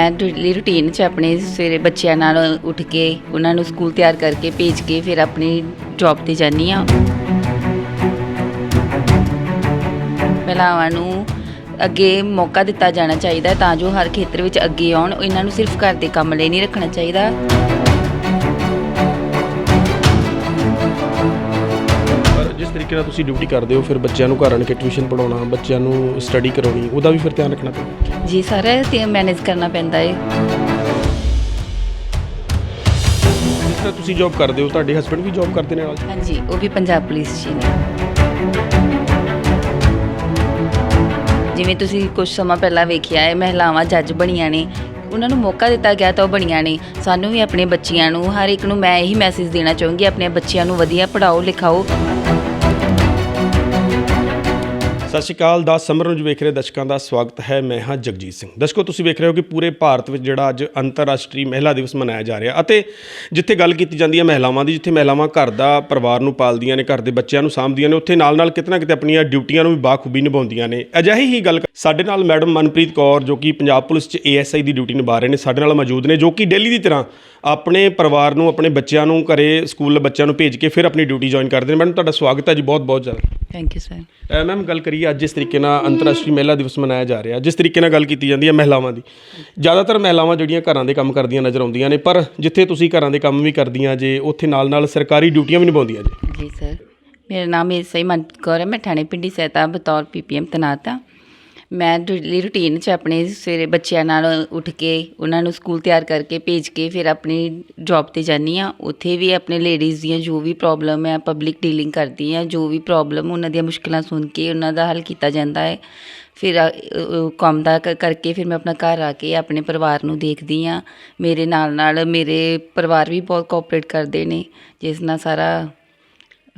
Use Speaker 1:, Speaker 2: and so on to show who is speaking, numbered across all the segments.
Speaker 1: ਮੈਂ daily routine 'ਚ ਆਪਣੇ ਸਵੇਰੇ ਬੱਚਿਆਂ ਨਾਲ ਉੱਠ ਕੇ, ਉਹਨਾਂ ਨੂੰ ਸਕੂਲ ਤਿਆਰ ਕਰਕੇ ਭੇਜ ਕੇ ਫਿਰ ਆਪਣੀ ਜੌਬ ਤੇ ਜਾਂਦੀ ਹਾਂ। ਮਹਿਲਾਵਾਂ ਨੂੰ ਅੱਗੇ ਮੌਕਾ ਦਿੱਤਾ ਜਾਣਾ ਚਾਹੀਦਾ ਤਾਂ ਜੋ ਹਰ ਖੇਤਰ ਵਿੱਚ ਅੱਗੇ ਆਉਣ, ਇਹਨਾਂ ਨੂੰ ਸਿਰਫ ਘਰ ਦੇ ਕੰਮ ਲਈ ਨਹੀਂ ਰੱਖਣਾ ਚਾਹੀਦਾ।
Speaker 2: ਜਿਸ ਤਰੀਕੇ ਨਾਲ ਤੁਸੀਂ ਡਿਊਟੀ ਕਰਦੇ ਹੋ? ਫਿਰ ਬੱਚਿਆਂ ਨੂੰ ਘਰ ਆਣ ਕੇ ਟਿਊਸ਼ਨ ਪੜਾਉਣਾ ਬੱਚਿਆਂ ਨੂੰ ਸਟੱਡੀ ਕਰਾਉਣੀ ਉਹਦਾ ਵੀ ਫਿਰ ਧਿਆਨ ਰੱਖਣਾ ਪੈਂਦਾ।
Speaker 1: ਜੀ ਸਾਰਾ ਤੇ ਮੈਨੇਜ ਕਰਨਾ ਪੈਂਦਾ ਹੈ
Speaker 2: ਤਰ੍ਹਾਂ ਤੁਸੀਂ ਜੌਬ ਕਰਦੇ ਹੋ ਤੁਹਾਡੇ ਹਸਬੰਡ ਵੀ ਜੌਬ ਕਰਦੇ ਨੇ ਨਾਲ?
Speaker 1: ਹਾਂਜੀ ਉਹ ਵੀ ਪੰਜਾਬ ਪੁਲਿਸ 'ਚ ਨੇ। ਜਿਵੇਂ ਤੁਸੀਂ ਕੁਝ ਸਮਾਂ ਪਹਿਲਾਂ ਵੇਖਿਆ ਹੈ ਮਹਿਲਾਵਾਂ ਜੱਜ ਬਣੀਆਂ ਨੇ। ਉਹਨਾਂ ਨੂੰ ਮੌਕਾ ਦਿੱਤਾ ਗਿਆ ਤਾਂ ਉਹ ਬਣੀਆਂ ਨੇ। ਸਾਨੂੰ ਵੀ ਆਪਣੇ ਬੱਚਿਆਂ ਨੂੰ ਹਰ ਇੱਕ ਨੂੰ ਮੈਂ ਇਹੀ ਮੈਸੇਜ ਦੇਣਾ ਚਾਹੂੰਗੀ ਆਪਣੇ ਬੱਚਿਆਂ ਨੂੰ ਵਧੀਆ ਪੜਾਓ ਲਿਖਾਓ।
Speaker 2: ਸਤਿ ਸ਼੍ਰੀ ਅਕਾਲ ਦਾ ਸਮਰ ਨੂੰ ਵੇਖ ਰਹੇ ਦਰਸ਼ਕਾਂ ਦਾ ਸਵਾਗਤ ਹੈ। ਮੈਂ ਹਾਂ ਜਗਜੀਤ ਸਿੰਘ। ਦਰਸ਼ਕੋ ਤੁਸੀਂ ਵੇਖ ਰਹੇ ਹੋ ਕਿ ਪੂਰੇ ਭਾਰਤ ਵਿੱਚ ਜਿਹੜਾ ਅੱਜ ਅੰਤਰਰਾਸ਼ਟਰੀ ਮਹਿਲਾ ਦਿਵਸ ਮਨਾਇਆ ਜਾ ਰਿਹਾ ਅਤੇ ਜਿੱਥੇ ਗੱਲ ਕੀਤੀ ਜਾਂਦੀ ਹੈ ਮਹਿਲਾਵਾਂ ਦੀ ਜਿੱਥੇ ਮਹਿਲਾਵਾਂ ਘਰ ਦਾ ਪਰਿਵਾਰ ਨੂੰ ਪਾਲਦੀਆਂ ਨੇ ਘਰ ਦੇ ਬੱਚਿਆਂ ਨੂੰ ਸਾਂਭਦੀਆਂ ਨੇ ਉੱਥੇ ਨਾਲ-ਨਾਲ ਕਿਤੇ ਨਾ ਕਿਤੇ ਆਪਣੀਆਂ ਡਿਊਟੀਆਂ ਨੂੰ ਵੀ ਬਾਖੂਬੀ ਨਿਭਾਉਂਦੀਆਂ ਨੇ। ਅਜਿਹੀ ਹੀ ਗੱਲ ਸਾਡੇ ਨਾਲ ਮੈਡਮ ਮਨਪ੍ਰੀਤ ਕੌਰ ਜੋ ਕਿ ਪੰਜਾਬ ਪੁਲਿਸ 'ਚ ਏਐਸਆਈ ਦੀ ਡਿਊਟੀ ਨਿਭਾ ਰਹੇ ਨੇ ਸਾਡੇ ਨਾਲ ਮੌਜੂਦ ਨੇ ਜੋ ਕਿ ਡੇਲੀ ਦੀ ਤਰ੍ਹਾਂ ਆਪਣੇ ਪਰਿਵਾਰ ਨੂੰ ਆਪਣੇ ਬੱਚਿਆਂ ਨੂੰ ਘਰੇ ਸਕੂਲ ਬੱਚਿਆਂ ਨੂੰ ਭੇਜ ਕੇ ਫਿਰ ਆਪਣੀ ਡਿਊਟੀ ਜੁਆਇਨ ਕਰਦੇ ਨੇ। ਮੈਡਮ ਤੁਹਾਡਾ ਸਵਾਗਤ ਹੈ ਜੀ ਬਹੁਤ-ਬਹੁਤ ਜ਼ਿਆਦਾ।
Speaker 1: ਥੈਂਕ ਯੂ ਸਰ
Speaker 2: ਮੈਮ ਗੱਲ ਕਰੀਏ ਅੱਜ ਜਿਸ ਤਰੀਕੇ ਨਾਲ ਅੰਤਰਰਾਸ਼ਟਰੀ ਮਹਿਲਾ ਦਿਵਸ ਮਨਾਇਆ ਜਾ ਰਿਹਾ, ਜਿਸ ਤਰੀਕੇ ਨਾਲ ਗੱਲ ਕੀਤੀ ਜਾਂਦੀ ਹੈ ਮਹਿਲਾਵਾਂ ਦੀ। ਜ਼ਿਆਦਾਤਰ ਮਹਿਲਾਵਾਂ ਜਿਹੜੀਆਂ ਘਰਾਂ ਦੇ ਕੰਮ ਕਰਦੀਆਂ ਨਜ਼ਰ ਆਉਂਦੀਆਂ ਨੇ, ਪਰ ਜਿੱਥੇ ਤੁਸੀਂ ਘਰਾਂ ਦੇ ਕੰਮ ਵੀ ਕਰਦੀਆਂ ਜੇ, ਉੱਥੇ ਨਾਲ-ਨਾਲ ਸਰਕਾਰੀ ਡਿਊਟੀਆਂ ਵੀ ਨਿਭਾਉਂਦੀਆਂ ਜੇ।
Speaker 1: ਜੀ, ਸਰ। ਮੇਰਾ ਨਾਮ ਹੈ ਸਹੀ ਕੌਰ ਹੈ, ਮੈਂ ਥਾਣੇ ਪਿੰਡੀ ਸਹਿਤਾ ਬਤੌਰ ਪੀਪੀਐਮ ਤੈਨਾਤ ਹਾਂ। ਮੈਂ ਡੇਲੀ ਰੂਟੀਨ 'ਚ ਆਪਣੇ ਸਵੇਰੇ ਬੱਚਿਆਂ ਨਾਲ ਉੱਠ ਕੇ, ਉਹਨਾਂ ਨੂੰ ਸਕੂਲ ਤਿਆਰ ਕਰਕੇ ਭੇਜ ਕੇ ਫਿਰ ਆਪਣੀ ਜੌਬ ਤੇ ਜਾਂਦੀ ਹਾਂ। ਉੱਥੇ ਵੀ ਆਪਣੇ ਲੇਡੀਜ਼ ਦੀਆਂ ਜੋ ਵੀ ਪ੍ਰੋਬਲਮ ਹੈ ਪਬਲਿਕ ਡੀਲਿੰਗ ਕਰਦੀ ਹਾਂ। ਜੋ ਵੀ ਪ੍ਰੋਬਲਮ ਉਹਨਾਂ ਦੀਆਂ ਮੁਸ਼ਕਲਾਂ ਸੁਣ ਕੇ ਉਹਨਾਂ ਦਾ ਹੱਲ ਕੀਤਾ ਜਾਂਦਾ ਹੈ। ਫਿਰ ਕੰਮ ਦਾ ਕ- ਕਰਕੇ ਫਿਰ ਮੈਂ ਆਪਣਾ ਘਰ ਆ ਕੇ ਆਪਣੇ ਪਰਿਵਾਰ ਨੂੰ ਦੇਖਦੀ ਹਾਂ। ਮੇਰੇ ਨਾਲ ਨਾਲ ਮੇਰੇ ਪਰਿਵਾਰ ਵੀ ਬਹੁਤ ਕੋਆਪਰੇਟ ਕਰਦੇ ਨੇ, ਜਿਸ ਨਾਲ ਸਾਰਾ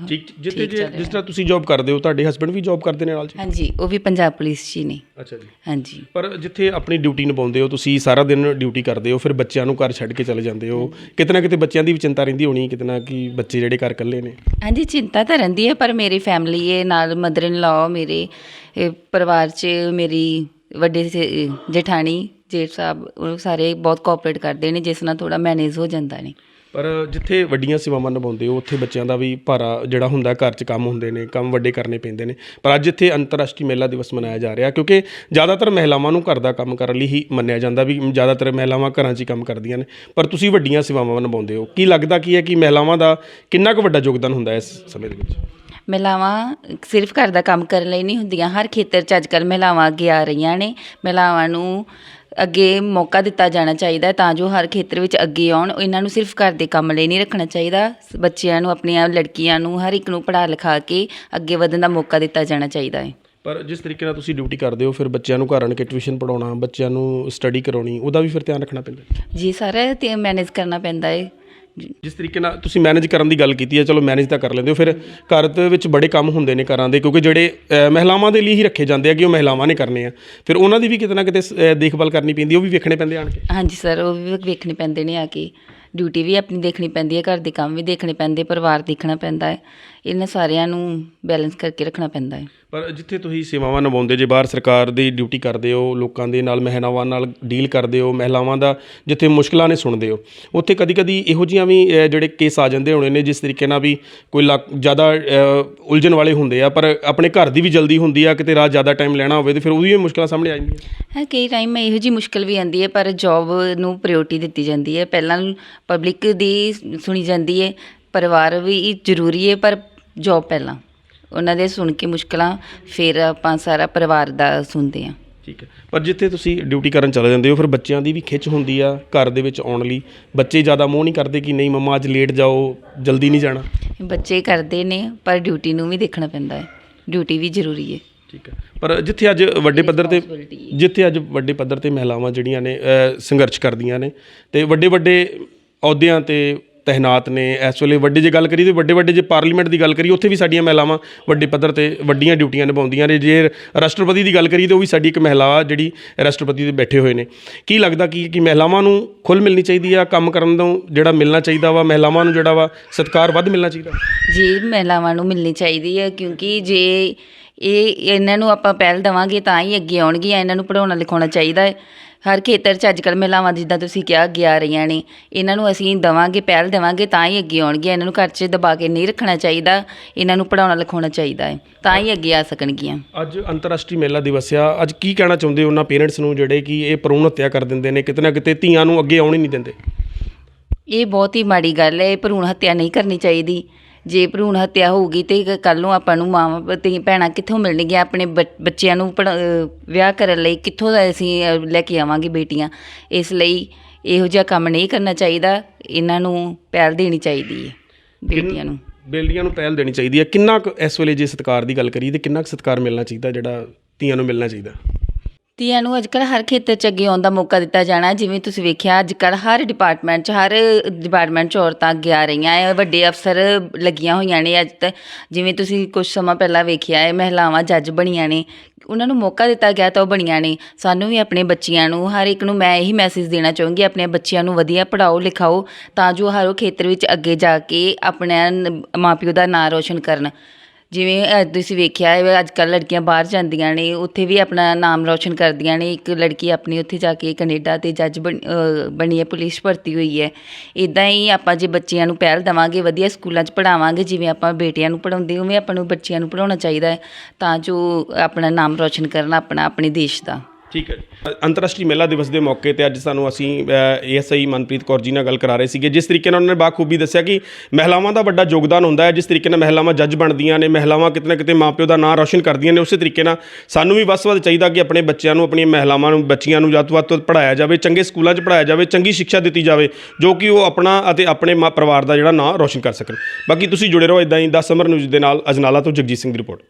Speaker 2: ਠੀਕ ਜਿੱਥੇ
Speaker 1: ਠੀਕ
Speaker 2: ਜੇ
Speaker 1: ਚੱਲ।
Speaker 2: ਜਿਸ ਤਰ੍ਹਾਂ ਤੁਸੀਂ ਜੌਬ ਕਰਦੇ ਹੋ ਤੁਹਾਡੇ ਹਸਬੰਡ ਵੀ ਜੌਬ ਕਰਦੇ ਨੇ ਨਾਲ ਜੀ?
Speaker 1: ਹਾਂਜੀ ਉਹ ਵੀ ਪੰਜਾਬ ਪੁਲਿਸ 'ਚ ਹੀ ਨੇ।
Speaker 2: ਅੱਛਾ ਜੀ।
Speaker 1: ਹਾਂਜੀ।
Speaker 2: ਪਰ ਜਿੱਥੇ ਆਪਣੀ ਡਿਊਟੀ ਨਿਭਾਉਂਦੇ ਹੋ ਤੁਸੀਂ ਸਾਰਾ ਦਿਨ ਡਿਊਟੀ ਕਰਦੇ ਹੋ ਫਿਰ ਬੱਚਿਆਂ ਨੂੰ ਘਰ ਛੱਡ ਕੇ ਚਲੇ ਜਾਂਦੇ ਹੋ। ਕਿਤੇ ਨਾ ਕਿਤੇ ਬੱਚਿਆਂ ਦੀ ਵੀ ਚਿੰਤਾ ਰਹਿੰਦੀ ਹੋਣੀ ਕਿਤੇ ਨਾ ਕਿ ਬੱਚੇ ਜਿਹੜੇ ਘਰ ਇਕੱਲੇ ਨੇ।
Speaker 1: ਹਾਂਜੀ ਚਿੰਤਾ ਤਾਂ ਰਹਿੰਦੀ ਹੈ ਪਰ ਮੇਰੀ ਫੈਮਿਲੀ ਹੈ ਨਾਲ ਮਦਰ ਇਨ ਲਾਅ ਮੇਰੇ ਇਹ ਪਰਿਵਾਰ 'ਚ ਮੇਰੀ ਵੱਡੇ ਸੇ- ਜੇਠਾਣੀ ਜੇਠ ਸਾਹਿਬ ਉਹ ਸਾਰੇ ਬਹੁਤ ਕੋਆਪਰੇਟ ਕਰਦੇ ਨੇ ਜਿਸ ਨਾਲ ਥੋੜਾ ਮੈਨੇਜ ਹੋ ਜਾਂਦਾ ਨੇ।
Speaker 2: ਪਰ ਜਿੱਥੇ ਵੱਡੀਆਂ ਸੇਵਾਵਾਂ ਨਿਭਾਉਂਦੇ ਹੋ ਉੱਥੇ ਬੱਚਿਆਂ ਦਾ ਵੀ ਭਾਰਾ ਜਿਹੜਾ ਹੁੰਦਾ ਘਰ 'ਚ ਕੰਮ ਹੁੰਦੇ ਨੇ ਕੰਮ ਵੱਡੇ ਕਰਨੇ ਪੈਂਦੇ ਨੇ। ਪਰ ਅੱਜ ਇੱਥੇ ਅੰਤਰਰਾਸ਼ਟਰੀ ਮਹਿਲਾ ਦਿਵਸ ਮਨਾਇਆ ਜਾ ਰਿਹਾ ਕਿਉਂਕਿ ਜ਼ਿਆਦਾਤਰ ਮਹਿਲਾਵਾਂ ਨੂੰ ਘਰ ਦਾ ਕੰਮ ਕਰਨ ਲਈ ਹੀ ਮੰਨਿਆ ਜਾਂਦਾ ਵੀ ਜ਼ਿਆਦਾਤਰ ਮਹਿਲਾਵਾਂ ਘਰਾਂ 'ਚ ਹੀ ਕੰਮ ਕਰਦੀਆਂ ਨੇ। ਪਰ ਤੁਸੀਂ ਵੱਡੀਆਂ ਸੇਵਾਵਾਂ ਨਿਭਾਉਂਦੇ ਹੋ। ਕੀ ਲੱਗਦਾ ਕੀ ਹੈ ਕਿ ਮਹਿਲਾਵਾਂ ਦਾ ਕਿੰਨਾ ਕੁ ਵੱਡਾ ਯੋਗਦਾਨ ਹੁੰਦਾ ਇਸ ਸਮੇਂ ਦੇ ਵਿੱਚ?
Speaker 1: ਮਹਿਲਾਵਾਂ ਸਿਰਫ ਘਰ ਦਾ ਕੰਮ ਕਰਨ ਲਈ ਨਹੀਂ ਹੁੰਦੀਆਂ ਹਰ ਖੇਤਰ 'ਚ ਅੱਜਕੱਲ ਮਹਿਲਾਵਾਂ ਅੱਗੇ ਆ ਰਹੀਆਂ ਨੇ। ਮਹਿਲਾਵਾਂ ਨੂੰ ਅੱਗੇ ਮੌਕਾ ਦਿੱਤਾ ਜਾਣਾ ਚਾਹੀਦਾ ਹੈ ਤਾਂ ਜੋ ਹਰ ਖੇਤਰ ਵਿੱਚ ਅੱਗੇ ਆਉਣ। ਇਹਨਾਂ ਨੂੰ ਸਿਰਫ ਘਰ ਦੇ ਕੰਮ ਲਈ ਨਹੀਂ ਰੱਖਣਾ ਚਾਹੀਦਾ। ਬੱਚਿਆਂ ਨੂੰ ਆਪਣੀਆਂ ਲੜਕੀਆਂ ਨੂੰ ਹਰ ਇੱਕ ਨੂੰ ਪੜ੍ਹਾ ਲਿਖਾ ਕੇ ਅੱਗੇ ਵਧਣ ਦਾ ਮੌਕਾ ਦਿੱਤਾ ਜਾਣਾ ਚਾਹੀਦਾ ਹੈ।
Speaker 2: ਪਰ ਜਿਸ ਤਰੀਕੇ ਨਾਲ ਤੁਸੀਂ ਡਿਊਟੀ ਕਰਦੇ ਹੋ ਫਿਰ ਬੱਚਿਆਂ ਨੂੰ ਘਰ ਆਣ ਕੇ ਟਿਊਸ਼ਨ ਪੜਾਉਣਾ ਬੱਚਿਆਂ ਨੂੰ ਸਟੱਡੀ ਕਰਾਉਣੀ ਉਹਦਾ ਵੀ ਫਿਰ ਧਿਆਨ ਰੱਖਣਾ ਪੈਂਦਾ।
Speaker 1: ਜੀ ਸਾਰਾ ਤੇ ਮੈਨੇਜ ਕਰਨਾ ਪੈਂਦਾ ਹੈ।
Speaker 2: ਜਿਸ ਤਰੀਕੇ ਨਾਲ ਤੁਸੀਂ ਮੈਨੇਜ ਕਰਨ ਦੀ ਗੱਲ ਕੀਤੀ ਹੈ, ਚਲੋ ਮੈਨੇਜ ਤਾਂ ਕਰ ਲੈਂਦੇ ਹੋ, ਫਿਰ ਘਰ ਦੇ ਵਿੱਚ ਬੜੇ ਕੰਮ ਹੁੰਦੇ ਨੇ ਘਰਾਂ ਦੇ, ਕਿਉਂਕਿ ਜਿਹੜੇ ਮਹਿਲਾਵਾਂ ਦੇ ਲਈ ਹੀ ਰੱਖੇ ਜਾਂਦੇ ਆ ਕਿ ਉਹ ਮਹਿਲਾਵਾਂ ਨੇ ਕਰਨੇ ਆ। ਫਿਰ ਉਹਨਾਂ ਦੀ ਵੀ ਕਿਤੇ ਨਾ ਕਿਤੇ ਦੇਖਭਾਲ ਕਰਨੀ ਪੈਂਦੀ, ਉਹ ਵੀ ਵੇਖਣੇ ਪੈਂਦੇ ਆਣ ਕੇ?
Speaker 1: ਹਾਂਜੀ ਸਰ, ਉਹ ਵੀ ਵੇਖਣੇ ਪੈਂਦੇ ਨੇ ਆ ਕੇ। ਡਿਊਟੀ ਵੀ ਆਪਣੀ ਦੇਖਣੀ ਪੈਂਦੀ ਹੈ, ਘਰ ਦੇ ਕੰਮ ਵੀ ਦੇਖਣੇ ਪੈਂਦੇ, ਪਰਿਵਾਰ ਦੇਖਣਾ ਪੈਂਦਾ ਹੈ। ਇਹਨਾਂ ਸਾਰਿਆਂ ਨੂੰ ਬੈਲੈਂਸ ਕਰਕੇ ਰੱਖਣਾ ਪੈਂਦਾ ਹੈ।
Speaker 2: ਪਰ ਜਿੱਥੇ ਤੁਸੀਂ ਸੇਵਾਵਾਂ ਨਿਭਾਉਂਦੇ ਜੇ ਬਾਹਰ ਸਰਕਾਰ ਦੀ ਡਿਊਟੀ ਕਰਦੇ ਹੋ ਲੋਕਾਂ ਦੇ ਨਾਲ ਮਹਿਲਾਵਾਂ ਨਾਲ ਡੀਲ ਕਰਦੇ ਹੋ ਮਹਿਲਾਵਾਂ ਦਾ ਜਿੱਥੇ ਮੁਸ਼ਕਲਾਂ ਨੇ ਸੁਣਦੇ ਹੋ ਉੱਥੇ ਕਦੀ-ਕਦੀ ਇਹੋ ਜੀਆਂ ਵੀ ਜਿਹੜੇ ਕੇਸ ਆ ਜਾਂਦੇ ਹੋਣੇ ਨੇ ਜਿਸ ਤਰੀਕੇ ਨਾਲ ਵੀ ਕੋਈ ਲੱਕ- ਜ਼ਿਆਦਾ ਉਲਝਣ ਵਾਲੇ ਹੁੰਦੇ ਆ ਪਰ ਆਪਣੇ ਘਰ ਦੀ ਵੀ ਜਲਦੀ ਹੁੰਦੀ ਆ ਕਿਤੇ ਰਾਤ ਜ਼ਿਆਦਾ ਟਾਈਮ ਲੈਣਾ ਹੋਵੇ ਤੇ ਫਿਰ ਉਹਦੀ ਵੀ ਮੁਸ਼ਕਲਾਂ ਸਾਹਮਣੇ ਆ ਜਾਂਦੀਆਂ।
Speaker 1: ਹੈ ਕਈ ਟਾਈਮ ਇਹੋ ਜੀ ਮੁਸ਼ਕਲ ਵੀ ਆਉਂਦੀ ਹੈ ਪਰ ਜੌਬ ਨੂੰ ਪ੍ਰਾਇੋਰਟੀ ਦਿੱਤੀ ਜਾਂਦੀ ਹੈ। ਪਹਿਲਾਂ ਪਬਲਿਕ ਦੀ ਸੁਣੀ ਜਾਂਦੀ ਹੈ ਪਰਿਵਾਰ ਵੀ ਜ਼ਰੂਰੀ ਹੈ ਪਰ ਜੌਬ ਪਹਿਲਾਂ। ਉਹਨਾਂ ਦੇ ਸੁਣ ਕੇ ਮੁਸ਼ਕਲਾਂ ਫਿਰ ਆਪਾਂ ਸਾਰਾ ਪਰਿਵਾਰ ਦਾ ਸੁਣਦੇ ਹਾਂ।
Speaker 2: ਠੀਕ ਹੈ। ਪਰ ਜਿੱਥੇ ਤੁਸੀਂ ਡਿਊਟੀ ਕਰਨ ਚਲੇ ਜਾਂਦੇ ਹੋ ਫਿਰ ਬੱਚਿਆਂ ਦੀ ਵੀ ਖਿੱਚ ਹੁੰਦੀ ਆ ਘਰ ਦੇ ਵਿੱਚ ਆਉਣ ਲਈ। ਬੱਚੇ ਜ਼ਿਆਦਾ ਮੋਹ ਨਹੀਂ ਕਰਦੇ ਕਿ ਨਹੀਂ ਮੰਮਾ ਅੱਜ ਲੇਟ ਜਾਓ ਜਲਦੀ ਨਹੀਂ ਜਾਣਾ।
Speaker 1: ਬੱਚੇ ਕਰਦੇ ਨੇ ਪਰ ਡਿਊਟੀ ਨੂੰ ਵੀ ਦੇਖਣਾ ਪੈਂਦਾ ਹੈ। ਡਿਊਟੀ ਵੀ ਜ਼ਰੂਰੀ ਹੈ।
Speaker 2: ਠੀਕ ਹੈ। ਪਰ ਜਿੱਥੇ ਅੱਜ ਵੱਡੇ ਪੱਧਰ ਤੇ ਜਿੱਥੇ ਅੱਜ ਵੱਡੇ ਪੱਧਰ ਤੇ ਮਹਿਲਾਵਾਂ ਜਿਹੜੀਆਂ ਨੇ ਸੰਘਰਸ਼ ਕਰਦੀਆਂ ਨੇ ਤੇ ਵੱਡੇ ਵੱਡੇ ਅਹੁਦਿਆਂ ਤੇ ਤਹਿਨਾਤ ਨੇ। ਇਸ ਵੇਲੇ ਵੱਡੇ ਜੇ ਗੱਲ ਕਰੀਏ ਤੇ ਵੱਡੇ ਵੱਡੇ ਜੇ ਪਾਰਲੀਮੈਂਟ ਦੀ ਗੱਲ ਕਰੀਏ, ਉੱਥੇ ਵੀ ਸਾਡੀਆਂ ਮਹਿਲਾਵਾਂ ਵੱਡੇ ਪੱਧਰ ਤੇ ਵੱਡੀਆਂ ਡਿਊਟੀਆਂ ਨਿਭਾਉਂਦੀਆਂ ਨੇ। ਜੇ ਰਾਸ਼ਟਰਪਤੀ ਦੀ ਗੱਲ ਕਰੀਏ ਤੇ ਉਹ ਵੀ ਸਾਡੀ ਇੱਕ ਮਹਿਲਾ ਜਿਹੜੀ ਰਾਸ਼ਟਰਪਤੀ ਦੇ ਬੈਠੇ ਹੋਏ ਨੇ। ਕੀ ਲੱਗਦਾ ਕੀ ਕਿ ਮਹਿਲਾਵਾਂ ਨੂੰ ਖੁੱਲ ਮਿਲਣੀ ਚਾਹੀਦੀ ਆ ਕੰਮ ਕਰਨ ਤੋਂ? ਜਿਹੜਾ ਮਿਲਣਾ ਚਾਹੀਦਾ ਵਾ, ਮਹਿਲਾਵਾਂ ਨੂੰ ਜਿਹੜਾ ਵਾ ਸਤਿਕਾਰ ਵੱਧ ਮਿਲਣਾ ਚਾਹੀਦਾ।
Speaker 1: ਜੀ, ਮਹਿਲਾਵਾਂ ਨੂੰ ਮਿਲਣੀ ਚਾਹੀਦੀ ਹੈ ਕਿਉਂਕਿ ਜੇ ਇਹ ਇਹਨਾਂ ਨੂੰ ਆਪਾਂ ਪਹਿਲ ਦੇਵਾਂਗੇ ਤਾਂ ਹੀ ਅੱਗੇ ਆਉਣਗੀਆਂ ਇਹਨਾਂ ਨੂੰ ਪੜਾਉਣਾ ਲਿਖਾਉਣਾ ਚਾਹੀਦਾ ਹੈ। ਹਰ ਖੇਤਰ 'ਚ ਅੱਜਕੱਲ੍ਹ ਮਹਿਲਾਵਾਂ ਜਿੱਦਾਂ ਤੁਸੀਂ ਕਿਹਾ ਅੱਗੇ ਆ ਰਹੀਆਂ ਨੇ। ਇਹਨਾਂ ਨੂੰ ਅਸੀਂ ਦੇਵਾਂਗੇ ਪਹਿਲ ਦੇਵਾਂਗੇ ਤਾਂ ਹੀ ਅੱਗੇ ਆਉਣਗੀਆਂ। ਇਹਨਾਂ ਨੂੰ ਘਰ 'ਚ ਦਬਾ ਕੇ ਨਹੀਂ ਰੱਖਣਾ ਚਾਹੀਦਾ। ਇਹਨਾਂ ਨੂੰ ਪੜਾਉਣਾ ਲਿਖਾਉਣਾ ਚਾਹੀਦਾ ਹੈ। ਤਾਂ ਹੀ ਅੱਗੇ ਆ ਸਕਣਗੀਆਂ।
Speaker 2: ਅੱਜ ਅੰਤਰਰਾਸ਼ਟਰੀ ਮਹਿਲਾ ਦਿਵਸ ਆ। ਅੱਜ ਕੀ ਕਹਿਣਾ ਚਾਹੁੰਦੇ ਉਹਨਾਂ ਪੇਰੈਂਟਸ ਨੂੰ ਜਿਹੜੇ ਕਿ ਇਹ ਭਰੂਣ ਹੱਤਿਆ ਕਰ ਦਿੰਦੇ ਨੇ? ਕਿਤੇ ਨਾ ਕਿਤੇ ਧੀਆਂ ਨੂੰ ਅੱਗੇ ਆਉਣ ਹੀ ਨਹੀਂ ਦਿੰਦੇ।
Speaker 1: ਇਹ ਬਹੁਤ ਹੀ ਮਾੜੀ ਗੱਲ ਹੈ। ਇਹ ਭਰੂਣ ਹੱਤਿਆ ਨਹੀਂ ਕਰਨੀ ਚਾਹੀਦੀ। ਜੇ ਭਰੂਣ ਹੱਤਿਆ ਹੋਊਗੀ ਤੇ ਕੱਲ ਨੂੰ ਆਪਾਂ ਨੂੰ ਮਾਵਾਂ ਤੇ ਭੈਣਾਂ ਕਿੱਥੋਂ ਮਿਲਣਗੀਆਂ? ਆਪਣੇ ਬੱਚ- ਬੱਚਿਆਂ ਨੂੰ ਪੜ੍ਹਾ- ਵਿਆਹ ਕਰਨ ਲਈ ਕਿੱਥੋਂ ਦਾ ਅਸੀਂ ਲੈ ਕੇ ਆਵਾਂਗੇ ਬੇਟੀਆਂ? ਇਸ ਲਈ ਇਹੋ ਜਿਹਾ ਕੰਮ ਨਹੀਂ ਕਰਨਾ ਚਾਹੀਦਾ। ਇਹਨਾਂ ਨੂੰ ਪਹਿਲ ਦੇਣੀ ਚਾਹੀਦੀ ਹੈ ਬੇਟੀਆਂ ਨੂੰ।
Speaker 2: ਬੇਟੀਆਂ ਨੂੰ ਪਹਿਲ ਦੇਣੀ ਚਾਹੀਦੀ ਹੈ। ਕਿੰਨਾ ਕੁ ਇਸ ਵੇਲੇ ਜੇ ਸਤਿਕਾਰ ਦੀ ਗੱਲ ਕਰੀਏ ਤੇ ਕਿੰਨਾ ਕੁ ਸਤਿਕਾਰ ਮਿਲਣਾ ਚਾਹੀਦਾ ਜਿਹੜਾ ਧੀਆਂ ਨੂੰ ਮਿਲਣਾ ਚਾਹੀਦਾ?
Speaker 1: ਧੀਆਂ ਨੂੰ ਅੱਜਕੱਲ੍ਹ ਹਰ ਖੇਤਰ 'ਚ ਅੱਗੇ ਆਉਣ ਦਾ ਮੌਕਾ ਦਿੱਤਾ ਜਾਣਾ ਜਿਵੇਂ ਤੁਸੀਂ ਵੇਖਿਆ, ਅੱਜਕੱਲ੍ਹ ਹਰ ਡਿਪਾਰਟਮੈਂਟ 'ਚ, ਹਰ ਡਿਪਾਰਟਮੈਂਟ 'ਚ ਔਰਤਾਂ ਅੱਗੇ ਆ ਰਹੀਆਂ ਹੈ ਵੱਡੇ ਅਫਸਰ ਲੱਗੀਆਂ ਹੋਈਆਂ ਨੇ ਅੱਜ ਤੱਕ ਜਿਵੇਂ ਤੁਸੀਂ ਕੁਝ ਸਮਾਂ ਪਹਿਲਾਂ ਵੇਖਿਆ ਹੈ ਮਹਿਲਾਵਾਂ ਜੱਜ ਬਣੀਆਂ ਨੇ। ਉਹਨਾਂ ਨੂੰ ਮੌਕਾ ਦਿੱਤਾ ਗਿਆ ਤਾਂ ਉਹ ਬਣੀਆਂ ਨੇ। ਸਾਨੂੰ ਵੀ ਆਪਣੇ ਬੱਚਿਆਂ ਨੂੰ, ਹਰ ਇੱਕ ਨੂੰ ਮੈਂ ਇਹੀ ਮੈਸੇਜ ਦੇਣਾ ਚਾਹੂੰਗੀ, ਆਪਣੇ ਬੱਚਿਆਂ ਨੂੰ ਵਧੀਆ ਪੜ੍ਹਾਓ, ਲਿਖਾਓ, ਤਾਂ ਜੋ ਹਰ ਉਹ ਖੇਤਰ ਵਿੱਚ ਅੱਗੇ ਜਾ ਕੇ ਆਪਣੇ ਨ- ਮਾਪਿਓ ਦਾ ਨਾਂ ਰੋਸ਼ਨ ਕਰਨ। ਜਿਵੇਂ ਅ, ਤੁਸੀਂ ਵੇਖਿਆ ਹੈ ਅੱਜ ਕੱਲ੍ਹ ਲੜਕੀਆਂ ਬਾਹਰ ਜਾਂਦੀਆਂ ਨੇ ਉੱਥੇ ਵੀ ਆਪਣਾ ਨਾਮ ਰੌਸ਼ਨ ਕਰਦੀਆਂ ਨੇ। ਇੱਕ ਲੜਕੀ ਆਪਣੀ ਉੱਥੇ ਜਾ ਕੇ ਕੈਨੇਡਾ ਤੇ ਜੱਜ ਬਣ- ਬਣੀ ਹੈ ਪੁਲਿਸ ਭਰਤੀ ਹੋਈ ਹੈ। ਇਦਾਂ ਹੀ ਆਪਾਂ ਜੇ ਬੱਚਿਆਂ ਨੂੰ ਪਹਿਲ ਦੇਵਾਂਗੇ ਵਧੀਆ ਸਕੂਲਾਂ 'ਚ ਪੜਾਵਾਂਗੇ ਜਿਵੇਂ ਆਪਾਂ ਬੇਟਿਆਂ ਨੂੰ ਪੜਾਉਂਦੇ ਉਵੇਂ ਆਪਾਂ ਨੂੰ ਬੱਚਿਆਂ ਨੂੰ ਪੜਾਉਣਾ ਚਾਹੀਦਾ ਹੈ ਤਾਂ ਜੋ ਆਪਣਾ ਨਾਮ ਰੌਸ਼ਨ ਕਰਨ ਆਪਣਾ ਆਪਣੇ ਦੇਸ਼ ਦਾ।
Speaker 2: ਠੀਕ ਹੈ ਜੀ। ਅੰਤਰਰਾਸ਼ਟਰੀ ਮਹਿਲਾ ਦਿਵਸ ਦੇ ਮੌਕੇ ਤੇ ਅੱਜ ਸਾਨੂੰ ਅਸੀਂ ਏਐਸਆਈ ਮਨਪ੍ਰੀਤ ਕੌਰ ਜੀ ਨਾਲ ਗੱਲ ਕਰਾ ਰਹੇ ਸੀਗੇ। ਜਿਸ ਤਰੀਕੇ ਨਾਲ ਉਹਨਾਂ ਨੇ ਬਾਖੂਬੀ ਦੱਸਿਆ ਕਿ ਮਹਿਲਾਵਾਂ ਦਾ ਵੱਡਾ ਯੋਗਦਾਨ ਹੁੰਦਾ ਹੈ, ਜਿਸ ਤਰੀਕੇ ਨਾਲ ਮਹਿਲਾਵਾਂ ਜੱਜ ਬਣਦੀਆਂ ਨੇ, ਮਹਿਲਾਵਾਂ ਕਿਤੇ ਨਾ ਕਿਤੇ ਮਾਪਿਓ ਦਾ ਨਾਂ ਰੌਸ਼ਨ ਕਰਦੀਆਂ ਨੇ, ਉਸੇ ਤਰੀਕੇ ਨਾਲ ਸਾਨੂੰ ਵੀ ਵੱਧ ਵੱਧ ਚਾਹੀਦਾ ਕਿ ਆਪਣੇ ਬੱਚਿਆਂ ਨੂੰ, ਆਪਣੀਆਂ ਮਹਿਲਾਵਾਂ ਨੂੰ, ਬੱਚੀਆਂ ਨੂੰ ਵੱਧ ਤੋਂ ਵੱਧ ਪੜਾਇਆ ਜਾਵੇ, ਚੰਗੇ ਸਕੂਲਾਂ 'ਚ ਪੜਾਇਆ ਜਾਵੇ, ਚੰਗੀ ਸਿੱਖਿਆ ਦਿੱਤੀ ਜਾਵੇ, ਜੋ ਕਿ ਉਹ ਆਪਣਾ ਅਤੇ ਆਪਣੇ ਮਾਂ ਪਰਿਵਾਰ ਦਾ ਜਿਹੜਾ ਨਾਂ ਰੌਸ਼ਨ ਕਰ ਸਕਣ। ਬਾਕੀ ਤੁਸੀਂ ਜੁੜੇ ਰਹੋ ਇਦਾਂ ਹੀ 10 ਸਮਰ ਨਿਊਜ਼ ਦੇ ਨਾਲ, ਅਜਨਾਲਾ ਤੋਂ ਜਗਜੀਤ ਸਿੰਘ ਦੀ ਰਿਪੋਰਟ।